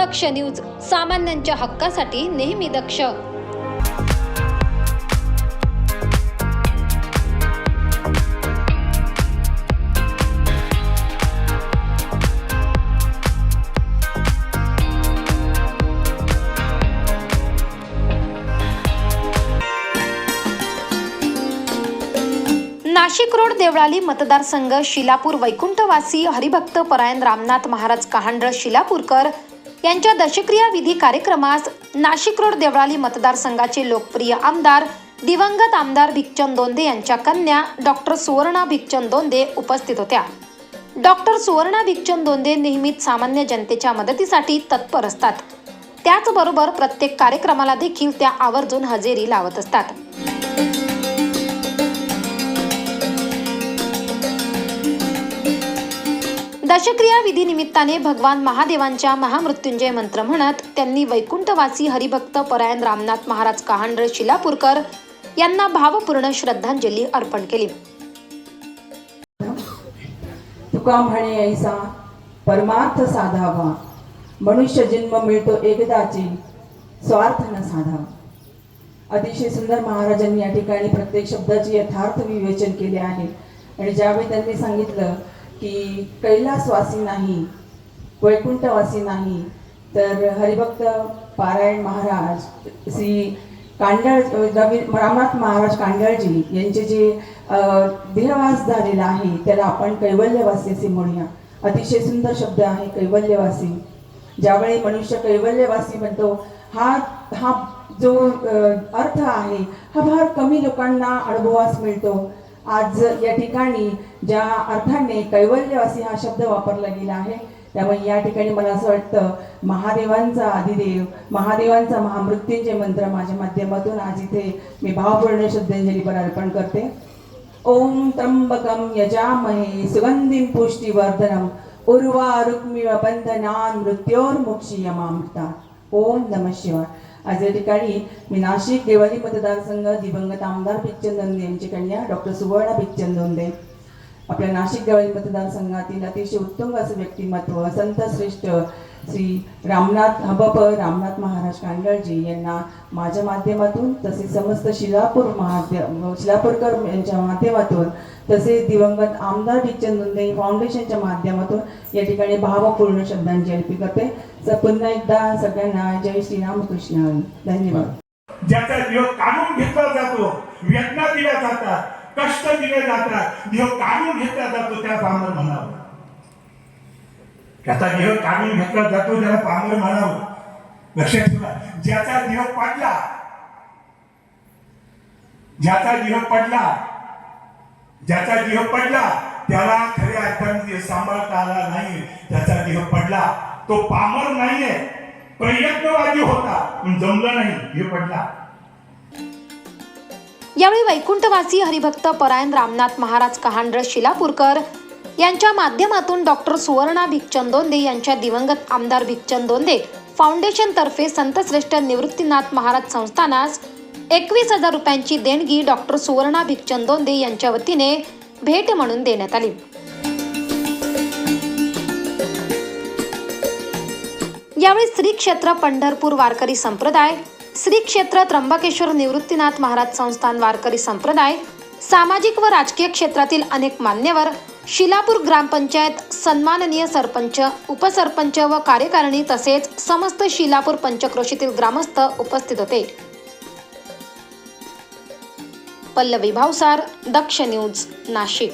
दक्ष news सामान्यांच्या हक्कासाठी नेहमी दक्ष. नाशिक रोड देवळाली मतदारसंघ शिलापूर वैकुंठवासी हरिभक्त परायण रामनाथ महाराज कहांड्र शिलापूरकर यांच्या दशक्रिया विधी कार्यक्रमास नाशिक रोड देवळाली मतदारसंघाचे लोकप्रिय आमदार दिवंगत आमदार भिकचंद दोंदे यांच्या कन्या डॉक्टर सुवर्णा भिकचंद दोंदे उपस्थित होत्या. डॉक्टर सुवर्णा भिकचंद दोंदे नेहमीच सामान्य जनतेच्या मदतीसाठी तत्पर असतात. त्याचबरोबर प्रत्येक कार्यक्रमाला देखील त्या आवर्जून हजेरी लावत असतात. दशक्रिया विधी निमित्ताने भगवान महादेवांच्या महामृत्युंजय मंत्र म्हणत त्यांनी वैकुंठवासी हरिभक्त परायण रामनाथ महाराज कहांड्र शिलापूरकर यांना भावपूर्ण श्रद्धांजली अर्पण केली. तुका म्हणे ऐसा परमार्थ साधावा. मनुष्य जन्म मिळतो एकदाची स्वार्थ न साधावा. अतिशय सुंदर महाराजांनी या ठिकाणी प्रत्येक शब्दाचे यथार्थ विवेचन केले आहे. आणि ज्यावेळी त्यांनी सांगितलं की कैलासवासी नाही वैकुंठवासी नाही तर हरिभक्त पारायण महाराज श्री कांडळ रामनाथ महाराज कांडळजी यांचे जे देहवास झालेला आहे त्याला आपण कैवल्यवासी असे म्हणूया. अतिशय सुंदर शब्द आहे कैवल्यवासी. ज्यावेळी मनुष्य कैवल्यवासी म्हणतो हा हा जो अर्थ आहे हा फार कमी लोकांना अनुभवास मिळतो. आज या ठिकाणी ज्या अर्थाने कैवल्यवासी हा शब्द वापरला गेला आहे त्यामुळे या ठिकाणी मला असं वाटतं महादेवांचा आदिदेव महादेवांचा महामृत्यूंचे मंत्र माझ्या माध्यमातून आज इथे मी भावपूर्ण श्रद्धांजली पण अर्पण करते. ओम त्र्यंबकम यजामहे सुगंधिं पुष्टिवर्धनम उर्वा रुक्मिव बंधनान मृत्योर्मुक्षीयमामृता ओम नम शिवाय. आज या ठिकाणी मी नाशिक देवाली मतदारसंघ दिवंगत आमदार भिकचंद दोंदे यांची कन्या डॉक्टर सुवर्णा भिकचंद दोंदे आपल्या नाशिक देवाली मतदारसंघातील अतिशय उत्तुंग असं व्यक्तिमत्व संत श्रेष्ठ श्री रामनाथ हबप रामनाथ महाराज कांडळजी यांना माझ्या माध्यमातून तसेच समस्त शिलापूर महाद्य शिलापूरकर यांच्या माध्यमातून तसेच दिवंगत आमदार भिकचंद दोंदे फाउंडेशनच्या माध्यमातून या ठिकाणी भावपूर्ण श्रद्धांजली अर्पित करते. तर पुन्हा एकदा सगळ्यांना जय श्रीरामकृष्ण. रामकृष्ण धन्यवाद. ज्याचा देह काढून घेतला जातो वेदना दिल्या जातात कष्ट दिले जातात देह काढून घेतला जातो त्या सामान म्हणावं त्याचा देह कामी घेतला जातो त्याला पांगर मानावं. लक्षात ठेवा ज्याचा देह पडला ज्याचा देह पडला ज्याचा देह पडला त्याला खऱ्या अर्थाने सांभाळता आला नाही. त्याचा देह पडला तो पामर नाहीये प्रयत्नवादी होता पण जमलं नाही देह पडला. यावेळी वैकुंठवासी हरिभक्त परायण रामनाथ महाराज कहांड्र शिलापूरकर यांच्या माध्यमातून डॉक्टर सुवर्णा भिकचंद दोंदे यांच्या दिवंगत आमदार भिकचंद दोंदे फाउंडेशनतर्फे संतश्रेष्ठ निवृत्तीनाथ महाराज संस्थानास एकवीस हजार रुपयांची देणगी डॉक्टर सुवर्णा भिकचंद दोंदे यांच्या वतीने भेट म्हणून देण्यात आली. यावेळी श्री क्षेत्र पंढरपूर वारकरी संप्रदाय श्री क्षेत्र त्र्यंबकेश्वर निवृत्तीनाथ महाराज संस्थान वारकरी संप्रदाय सामाजिक व राजकीय क्षेत्रातील अनेक मान्यवर शिलापूर ग्रामपंचायत सन्माननीय सरपंच उपसरपंच व कार्यकारिणी तसेच समस्त शिलापूर पंचक्रोशीतील ग्रामस्थ उपस्थित होते. पल्लवी भावसार दक्ष न्यूज नाशिक.